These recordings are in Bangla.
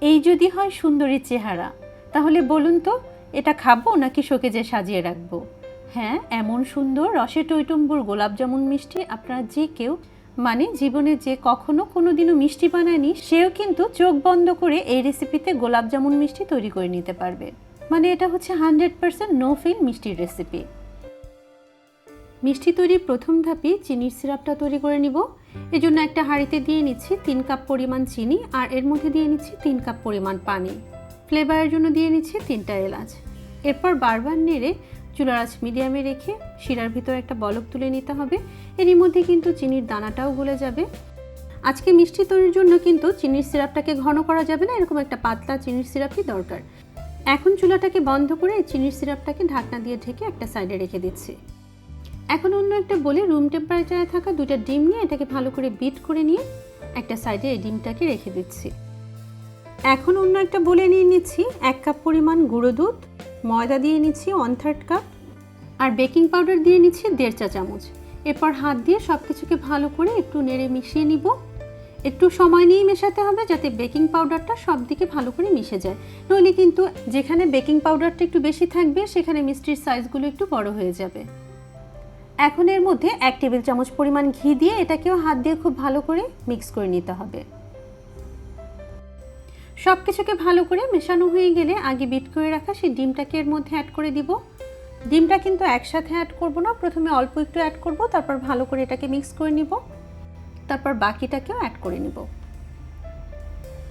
এই যদি হয় সুন্দরী চেহারা, তাহলে বলুন তো, এটা খাব নাকি শোকেজে সাজিয়ে রাখব? হ্যাঁ এমন সুন্দর রসে টইটম্বুর গোলাপ জামুন মিষ্টি আপনারা যে কেউ মানে জীবনে যে কখনো কোনোদিনও মিষ্টি বানায়নি, সেও কিন্তু চোখ বন্ধ করে এই রেসিপিতে গোলাপ জামুন মিষ্টি তৈরি করে নিতে পারবে। মানে এটা হচ্ছে হান্ড্রেড পার্সেন্ট নো ফিল মিষ্টির রেসিপি। মিষ্টি তৈরির প্রথম ধাপে চিনির সিরাপটা তৈরি করে নিব। এই জন্য একটা হাঁড়িতে দিয়ে নিচ্ছি তিন কাপ পরিমাণ চিনি আর এর মধ্যে দিয়ে নিচ্ছি তিন কাপ পরিমাণ পানি। ফ্লেভারের জন্য দিয়ে নিচ্ছি তিনটা এলাচ। এরপর বারবার নেড়ে চুলার আঁচ মিডিয়ামে রেখে শিরার ভিতর একটা বলক তুলে নিতে হবে। এরই মধ্যে কিন্তু চিনির দানাটাও গলে যাবে। আজকে মিষ্টি তৈরির জন্য কিন্তু চিনির সিরাপটাকে ঘন করা যাবে না, এরকম একটা পাতলা চিনির সিরাপই দরকার। এখন চুলাটাকে বন্ধ করে চিনির সিরাপটাকে ঢাকনা দিয়ে ঢেকে একটা সাইডে রেখে দিচ্ছি। এখন অন্য একটা বলে রুম টেম্পারেচারে থাকা দুইটা ডিম নিয়ে এটাকে ভালো করে বিট করে নিয়ে একটা সাইডে এই ডিমটাকে রেখে দিচ্ছি। এখন অন্য একটা বলে নিয়ে নিচ্ছি এক কাপ পরিমাণ গুঁড়ো দুধ, ময়দা দিয়ে নিচ্ছি ওয়ান থার্ড কাপ আর বেকিং পাউডার দিয়ে নিচ্ছি দেড় চা চামচ। এরপর হাত দিয়ে সব কিছুকে ভালো করে একটু নেড়ে মিশিয়ে নিব। একটু সময় নিয়েই মেশাতে হবে যাতে বেকিং পাউডারটা সব দিকে ভালো করে মিশে যায়। নইলে কিন্তু যেখানে বেকিং পাউডারটা একটু বেশি থাকবে, সেখানে মিষ্টির সাইজগুলো একটু বড় হয়ে যাবে। এখন এর মধ্যে এক টেবিল চামচ পরিমাণ ঘি দিয়ে এটাকেও হাত দিয়ে খুব ভালো করে মিক্স করে নিতে হবে। সব কিছুকে ভালো করে মেশানো হয়ে গেলে আগে বিট করে রাখা সেই ডিমটাকে এর মধ্যে অ্যাড করে দিব। ডিমটা কিন্তু একসাথে অ্যাড করব না, প্রথমে অল্প একটু অ্যাড করব, তারপর ভালো করে এটাকে মিক্স করে নিব। তারপর বাকিটাকেও অ্যাড করে নিব।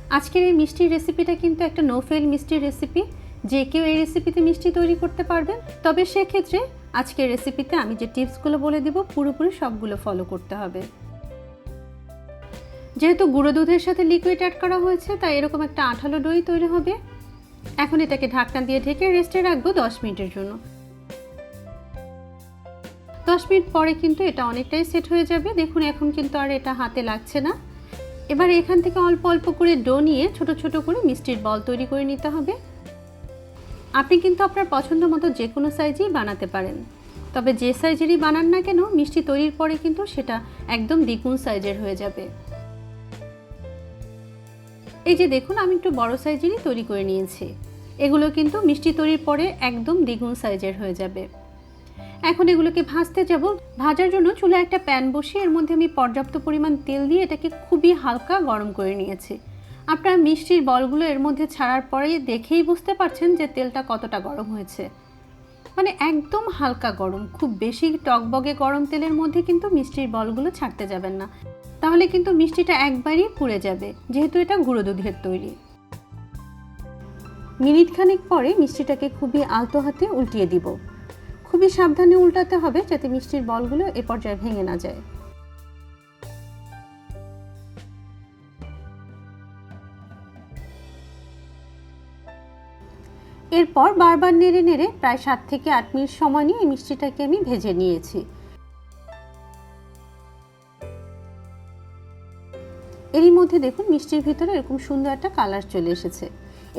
আজকের এই মিষ্টির রেসিপিটা কিন্তু একটা নো ফেল মিষ্টির রেসিপি যে কেউ এই রেসিপিতে মিষ্টি তৈরি করতে পারবেন। তবে সেক্ষেত্রে আজকের রেসিপিতে আমি যে টিপসগুলো বলে দিব, পুরোপুরি সবগুলো ফলো করতে হবে। যেহেতু গুঁড়ো দুধের সাথে লিকুইড অ্যাড করা হয়েছে, তাই এরকম একটা আঠালো দই তৈরি হবে। এখন এটাকে ঢাকনা দিয়ে ঢেকে রেস্টে রাখব দশ মিনিটের জন্য। দশ মিনিট পরে কিন্তু এটা অনেকটাই সেট হয়ে যাবে। দেখুন, এখন কিন্তু আর এটা হাতে লাগছে না। এবার এখান থেকে অল্প অল্প করে ডো নিয়ে ছোট ছোট করে মিষ্টির বল তৈরি করে নিতে হবে। আপনি কিন্তু আপনার পছন্দ মতো যে কোনো সাইজেই বানাতে পারেন। তবে যে সাইজেরই বানান না কেন, মিষ্টি তৈরির পরে কিন্তু সেটা একদম দ্বিগুণ সাইজের হয়ে যাবে। এই যে দেখুন, আমি একটু বড় সাইজেরই তৈরি করে নিয়েছি। এগুলো কিন্তু মিষ্টি তৈরির পরে একদম দ্বিগুণ সাইজের হয়ে যাবে। এখন এগুলোকে ভাজতে যাব। ভাজার জন্য চুলায় একটা প্যান বসিয়ে এর মধ্যে আমি পর্যাপ্ত পরিমাণ তেল দিয়ে এটাকে খুবই হালকা গরম করে নিয়েছি। আপনার মিষ্টির বলগুলো এর মধ্যে ছাড়ার পরে দেখেই বুঝতে পারছেন যে তেলটা কতটা গরম হয়েছে। মানে একদম হালকা গরম, খুব বেশি টকবগে গরম তেলের মধ্যে কিন্তু মিষ্টির বলগুলো ছাড়তে যাবেন না। তাহলে কিন্তু মিষ্টিটা একবারই পুড়ে যাবে, যেহেতু এটা গুঁড়ো দুধের তৈরি। মিনিট খানেক পরে মিষ্টিটাকে খুবই আলতো হাতে উল্টিয়ে দিব। খুবই সাবধানে উল্টাতে হবে যাতে মিষ্টির বলগুলো এ পর্যায়ে ভেঙে না যায়। এরপর বারবার নেড়ে নেড়ে প্রায় সাত থেকে আট মিনিট সময় নিয়ে এই মিষ্টিটাকে আমি ভেজে নিয়েছি। এরই মধ্যে দেখুন মিষ্টির ভিতরে এরকম সুন্দর একটা কালার চলে এসেছে।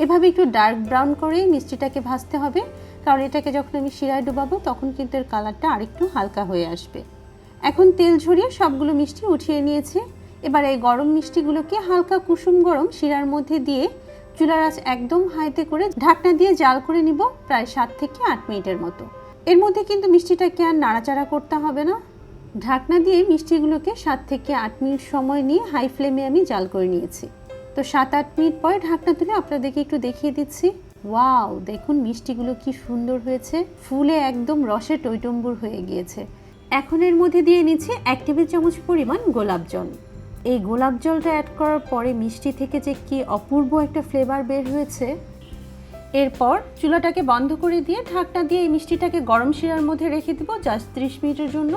এভাবে একটু ডার্ক ব্রাউন করে মিষ্টিটাকে ভাজতে হবে, কারণ এটাকে যখন আমি শিরায় ডুবাবো তখন কিন্তু এর কালারটা আরেকটু হালকা হয়ে আসবে। এখন তেল ঝরিয়ে সবগুলো মিষ্টি উঠিয়ে নিয়েছে। এবার এই গরম মিষ্টিগুলোকে হালকা কুসুম গরম শিরার মধ্যে দিয়ে চুলার আঁচ একদম হাইতে করে ঢাকনা দিয়ে জাল করে নিব প্রায় সাত থেকে আট মিনিটের মতো। এর মধ্যে কিন্তু মিষ্টিটাকে আর নাড়াচাড়া করতে হবে না। ঢাকনা দিয়ে মিষ্টিগুলোকে সাত থেকে আট মিনিট সময় নিয়ে হাই ফ্লেমে আমি জাল করে নিয়েছি। তো সাত আট মিনিট পরে ঢাকনা তুলে আপনাদেরকে একটু দেখিয়ে দিচ্ছি। ওয়াও, দেখুন মিষ্টিগুলো কি সুন্দর হয়েছে। ফুলে একদম রসে টইটম্বুর হয়ে গিয়েছে। এখন এর মধ্যে দিয়ে নিচ্ছি এক টেবিল চামচ পরিমাণ গোলাপ জল। এই গোলাপ জলটা অ্যাড করার পরে মিষ্টি থেকে যে কি অপূর্ব একটা ফ্লেভার বের হয়েছে, এরপর চুলাটাকে বন্ধ করে দিয়ে ঢাকনা দিয়ে এই মিষ্টিটাকে গরম শিরার মধ্যে রেখে দেবো জাস্ট ত্রিশ মিনিটের জন্য।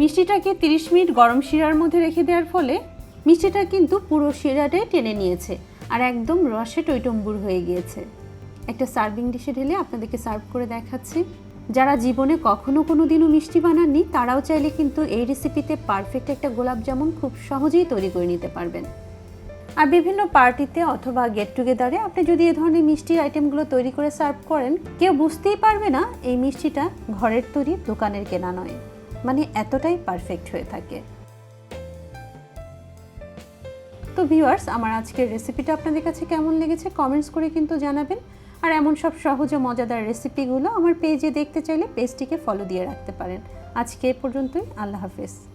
মিষ্টিটাকে 30 মিনিট গরম শিরার মধ্যে রেখে দেওয়ার ফলে মিষ্টিটা কিন্তু পুরো শিরাটাই টেনে নিয়েছে আর একদম রসে টইটম্বুর হয়ে গিয়েছে। একটা সার্ভিং ডিশে ঢেলে আপনাদেরকে সার্ভ করে দেখাচ্ছি। যারা জীবনে কখনো কোনো দিনও মিষ্টি বানাননি, তারাও চাইলে কিন্তু এই রেসিপিতে পারফেক্ট একটা গোলাপ জামুন খুব সহজেই তৈরি করে নিতে পারবেন। আর বিভিন্ন পার্টিতে অথবা গেট টুগেদারে আপনি যদি এ ধরনের মিষ্টির আইটেমগুলো তৈরি করে সার্ভ করেন, কেউ বুঝতেই পারবে না এই মিষ্টিটা ঘরের তৈরি, দোকানের কেনা নয়। মানে এতটাই পারফেক্ট হয়ে থাকে। তো ভিউয়ার্স আমার আজকের রেসিপিটা আপনাদের কাছে কেমন লেগেছে কমেন্টস করে কিন্তু জানাবেন। আর এমন সব সহজ ও মজাদার রেসিপিগুলো আমার পেজে দেখতে চাইলে পেজটিকে ফলো দিয়ে রাখতে পারেন। আজকে এ পর্যন্তই, আল্লাহ হাফেজ।